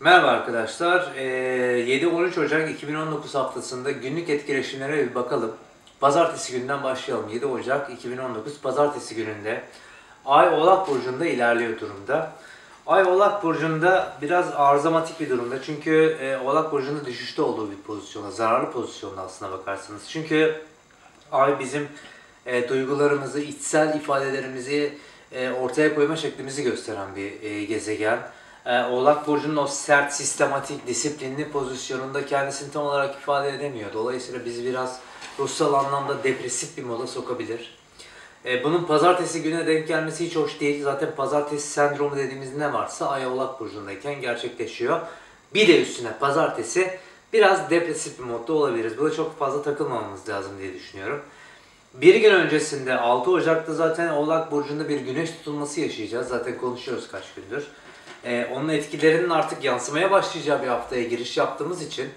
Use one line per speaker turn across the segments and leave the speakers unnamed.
Merhaba arkadaşlar. Ee, 7-13 Ocak 2019 haftasında günlük etkileşimlere bir bakalım. Pazartesi günden başlayalım. 7 Ocak 2019 Pazartesi gününde Ay Oğlak Burcu'nda ilerliyor durumda. Ay Oğlak Burcu'nda biraz arızamatik bir durumda. Çünkü e, Oğlak Burcu'nda düşüşte olduğu bir pozisyonda, zararlı pozisyonda aslına bakarsanız. Çünkü Ay bizim e, duygularımızı, içsel ifadelerimizi e, ortaya koyma şeklimizi gösteren bir gezegen. E, Oğlak Burcu'nun o sert, sistematik, disiplinli pozisyonunda kendisini tam olarak ifade edemiyor. Dolayısıyla bizi biraz ruhsal anlamda depresif bir moda sokabilir. E, bunun pazartesi güne denk gelmesi hiç hoş değil. Zaten pazartesi sendromu dediğimiz ne varsa Ay Oğlak Burcu'ndayken gerçekleşiyor. Bir de üstüne pazartesi biraz depresif bir modda olabiliriz. Buna çok fazla takılmamamız lazım diye düşünüyorum. Bir gün öncesinde 6 Ocak'ta zaten Oğlak Burcu'nda bir güneş tutulması yaşayacağız. Zaten konuşuyoruz kaç gündür. Ee, onun etkilerinin artık yansımaya başlayacağı bir haftaya giriş yaptığımız için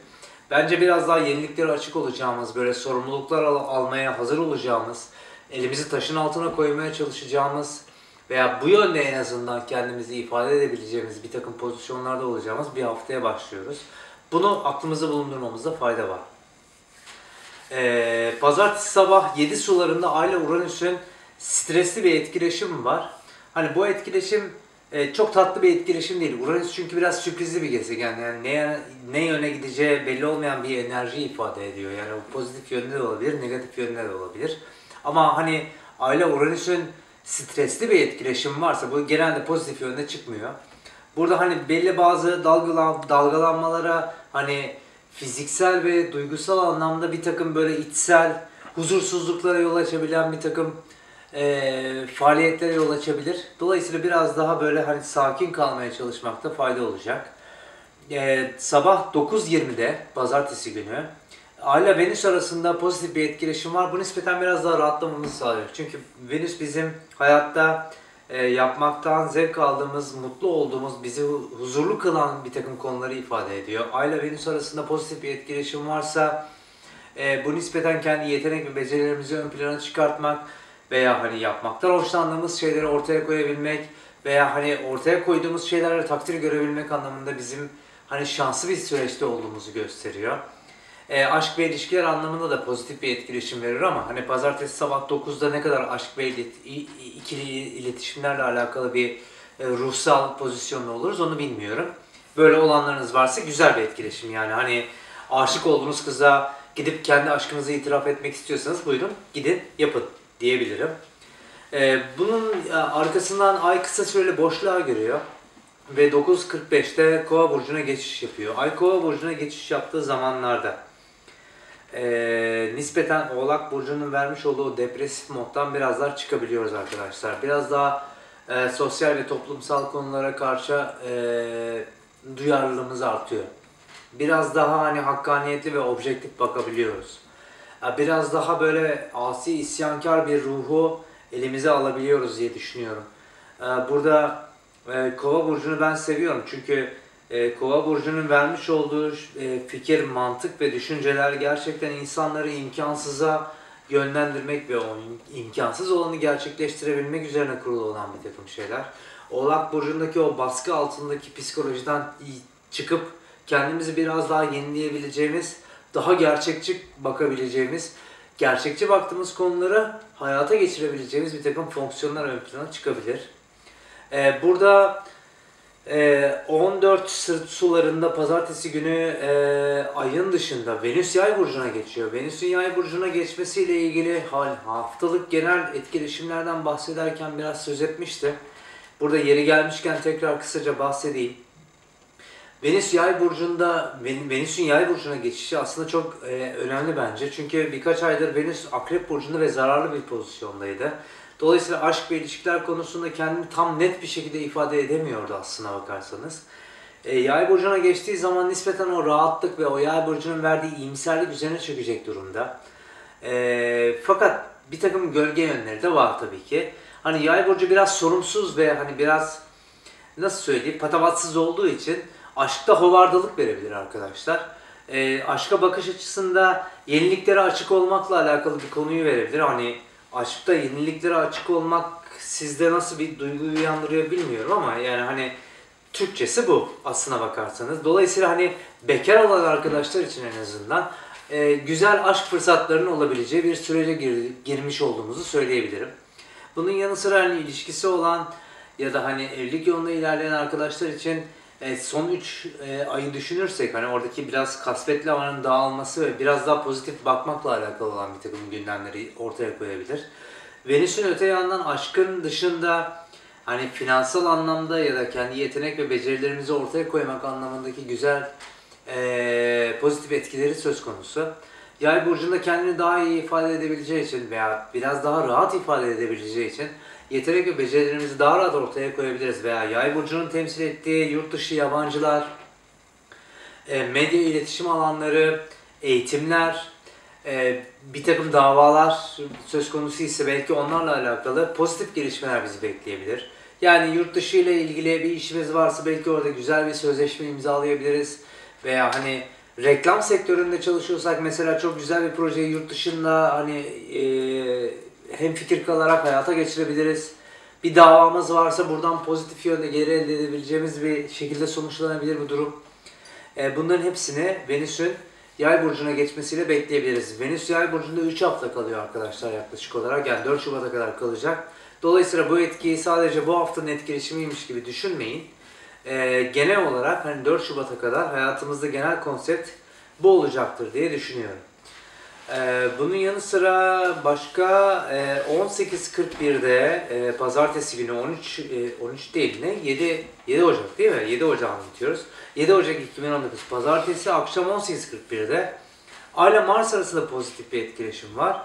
bence biraz daha yeniliklere açık olacağımız, böyle sorumluluklar al- almaya hazır olacağımız, elimizi taşın altına koymaya çalışacağımız veya bu yönde en azından kendimizi ifade edebileceğimiz bir takım pozisyonlarda olacağımız bir haftaya başlıyoruz. Bunu aklımızda bulundurmamızda fayda var. Ee, pazartesi sabah 7 sularında Ay ile Uranüs'ün stresli bir etkileşim var. Hani bu etkileşim e, çok tatlı bir etkileşim değil. Uranüs çünkü biraz sürprizli bir gezegen. Yani ne, ne yöne gideceği belli olmayan bir enerji ifade ediyor. Yani bu pozitif yönde de olabilir, negatif yönde de olabilir. Ama hani Ay ile Uranüs'ün stresli bir etkileşim varsa bu genelde pozitif yönde çıkmıyor. Burada hani belli bazı dalgalan, dalgalanmalara hani fiziksel ve duygusal anlamda bir takım böyle içsel huzursuzluklara yol açabilen bir takım e, faaliyetlere yol açabilir. Dolayısıyla biraz daha böyle hani sakin kalmaya çalışmakta fayda olacak. E, sabah 9.20'de pazartesi günü Ay ile Venüs arasında pozitif bir etkileşim var. Bu nispeten biraz daha rahatlamamızı sağlıyor. Çünkü Venüs bizim hayatta e, yapmaktan zevk aldığımız, mutlu olduğumuz, bizi hu- huzurlu kılan bir takım konuları ifade ediyor. Ay ile Venüs arasında pozitif bir etkileşim varsa e, bu nispeten kendi yetenek ve becerilerimizi ön plana çıkartmak veya hani yapmaktan hoşlandığımız şeyleri ortaya koyabilmek veya hani ortaya koyduğumuz şeylerle takdir görebilmek anlamında bizim hani şanslı bir süreçte olduğumuzu gösteriyor. E, aşk ve ilişkiler anlamında da pozitif bir etkileşim verir ama hani pazartesi sabah 9'da ne kadar aşk ve ilet- ikili iletişimlerle alakalı bir e, ruhsal pozisyonda oluruz onu bilmiyorum. Böyle olanlarınız varsa güzel bir etkileşim yani hani aşık olduğunuz kıza gidip kendi aşkınızı itiraf etmek istiyorsanız buyurun gidin yapın diyebilirim. E, bunun arkasından ay kısa süreli boşluğa giriyor ve 9.45'te Kova burcuna geçiş yapıyor. Ay Kova burcuna geçiş yaptığı zamanlarda e, nispeten Oğlak burcunun vermiş olduğu depresif moddan biraz daha çıkabiliyoruz arkadaşlar. Biraz daha e, sosyal ve toplumsal konulara karşı e, duyarlılığımız artıyor. Biraz daha hani hakkaniyetli ve objektif bakabiliyoruz. Biraz daha böyle asi isyankar bir ruhu elimize alabiliyoruz diye düşünüyorum. Burada e, Kova burcunu ben seviyorum çünkü e, Kova burcunun vermiş olduğu e, fikir, mantık ve düşünceler gerçekten insanları imkansıza yönlendirmek ve o im- imkansız olanı gerçekleştirebilmek üzerine kurulu olan bir takım şeyler. Oğlak burcundaki o baskı altındaki psikolojiden çıkıp kendimizi biraz daha yenileyebileceğimiz, daha gerçekçi bakabileceğimiz, gerçekçi baktığımız konuları hayata geçirebileceğimiz bir takım fonksiyonlar ön plana çıkabilir. Ee, burada e, 14 sırt sularında pazartesi günü e, ayın dışında Venüs yay burcuna geçiyor. Venüs'ün yay burcuna geçmesiyle ilgili hal, haftalık genel etkileşimlerden bahsederken biraz söz etmiştim. Burada yeri gelmişken tekrar kısaca bahsedeyim. Venüs yay burcunda, Ven- Venüs'ün yay burcuna geçişi aslında çok e, önemli bence. Çünkü birkaç aydır Venüs akrep burcunda ve zararlı bir pozisyondaydı. Dolayısıyla aşk ve ilişkiler konusunda kendini tam net bir şekilde ifade edemiyordu aslına bakarsanız. E, yay burcuna geçtiği zaman nispeten o rahatlık ve o yay burcunun verdiği iyimserlik üzerine çökecek durumda. E, fakat bir takım gölge yönleri de var tabii ki. Hani yay burcu biraz sorumsuz ve hani biraz nasıl söyleyeyim patavatsız olduğu için aşkta hovardalık verebilir arkadaşlar. E, aşka bakış açısında yeniliklere açık olmakla alakalı bir konuyu verebilir. Hani aşkta yeniliklere açık olmak sizde nasıl bir duygu uyandırıyor bilmiyorum ama yani hani Türkçesi bu aslına bakarsanız. Dolayısıyla hani bekar olan arkadaşlar için en azından e, güzel aşk fırsatlarının olabileceği bir sürece gir- girmiş olduğumuzu söyleyebilirim. Bunun yanı sıra hani ilişkisi olan ya da hani evlilik yolunda ilerleyen arkadaşlar için e, son 3 ayı düşünürsek hani oradaki biraz kasvetli havanın dağılması ve biraz daha pozitif bakmakla alakalı olan bir takım gündemleri ortaya koyabilir. Venüs'ün öte yandan aşkın dışında hani finansal anlamda ya da kendi yetenek ve becerilerimizi ortaya koymak anlamındaki güzel e, pozitif etkileri söz konusu. Yay burcunda kendini daha iyi ifade edebileceği için veya biraz daha rahat ifade edebileceği için yetenek ve becerilerimizi daha rahat ortaya koyabiliriz veya yay burcunun temsil ettiği yurt dışı yabancılar, e, medya iletişim alanları, eğitimler, e, bir takım davalar söz konusu ise belki onlarla alakalı pozitif gelişmeler bizi bekleyebilir. Yani yurt dışı ile ilgili bir işimiz varsa belki orada güzel bir sözleşme imzalayabiliriz. Veya hani reklam sektöründe çalışıyorsak mesela çok güzel bir projeyi yurt dışında hani e, hem fikir kalarak hayata geçirebiliriz. Bir davamız varsa buradan pozitif yönde geri elde edebileceğimiz bir şekilde sonuçlanabilir bu durum. E, bunların hepsini Venüs'ün Yay burcuna geçmesiyle bekleyebiliriz. Venüs Yay burcunda 3 hafta kalıyor arkadaşlar yaklaşık olarak. Yani 4 Şubat'a kadar kalacak. Dolayısıyla bu etkiyi sadece bu haftanın etkileşimiymiş gibi düşünmeyin. Ee, genel olarak hani 4 Şubat'a kadar hayatımızda genel konsept bu olacaktır diye düşünüyorum. Ee, bunun yanı sıra başka e, 18.41'de e, pazartesi günü 13 e, 13 değil ne 7 7 Ocak değil mi? 7 Ocak anlatıyoruz. 7 Ocak 2019 pazartesi akşam 18.41'de Ay ile Mars arasında pozitif bir etkileşim var.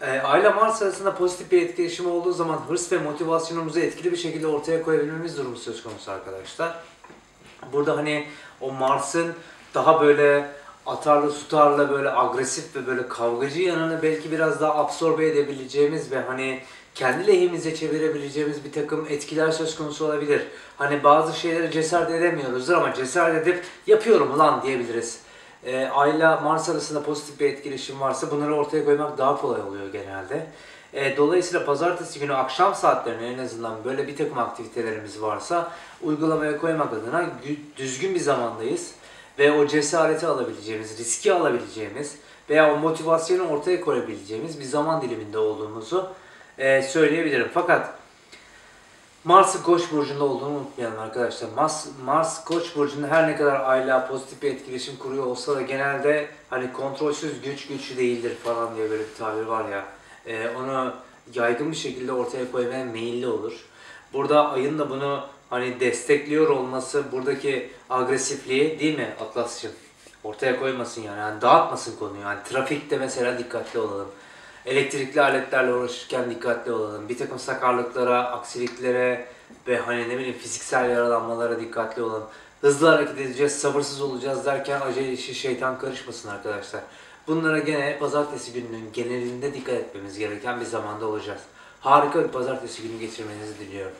E, Ay ile Mars arasında pozitif bir etkileşim olduğu zaman hırs ve motivasyonumuzu etkili bir şekilde ortaya koyabilmemiz durumu söz konusu arkadaşlar. Burada hani o Mars'ın daha böyle atarlı tutarlı böyle agresif ve böyle kavgacı yanını belki biraz daha absorbe edebileceğimiz ve hani kendi lehimize çevirebileceğimiz bir takım etkiler söz konusu olabilir. Hani bazı şeyleri cesaret edemiyoruzdur ama cesaret edip yapıyorum ulan diyebiliriz. E, Ayla Mars arasında pozitif bir etkileşim varsa bunları ortaya koymak daha kolay oluyor genelde. E, dolayısıyla pazartesi günü akşam saatlerine en azından böyle bir takım aktivitelerimiz varsa uygulamaya koymak adına gü- düzgün bir zamandayız. Ve o cesareti alabileceğimiz, riski alabileceğimiz veya o motivasyonu ortaya koyabileceğimiz bir zaman diliminde olduğumuzu e, söyleyebilirim. Fakat Mars'ın Koç burcunda olduğunu unutmayalım arkadaşlar. Mars, Mars Koç burcunda her ne kadar ayla pozitif bir etkileşim kuruyor olsa da genelde hani kontrolsüz güç güçlü değildir falan diye böyle bir tabir var ya. e, onu yaygın bir şekilde ortaya koymaya meyilli olur. Burada ayın da bunu hani destekliyor olması buradaki agresifliği değil mi Atlas'cığım? Ortaya koymasın yani. yani dağıtmasın konuyu. Yani trafikte mesela dikkatli olalım. Elektrikli aletlerle uğraşırken dikkatli olalım. Bir takım sakarlıklara, aksiliklere ve hani ne bileyim fiziksel yaralanmalara dikkatli olalım. Hızlı hareket edeceğiz, sabırsız olacağız derken acele işi şeytan karışmasın arkadaşlar. Bunlara gene pazartesi gününün genelinde dikkat etmemiz gereken bir zamanda olacağız. Harika bir pazartesi günü geçirmenizi diliyorum.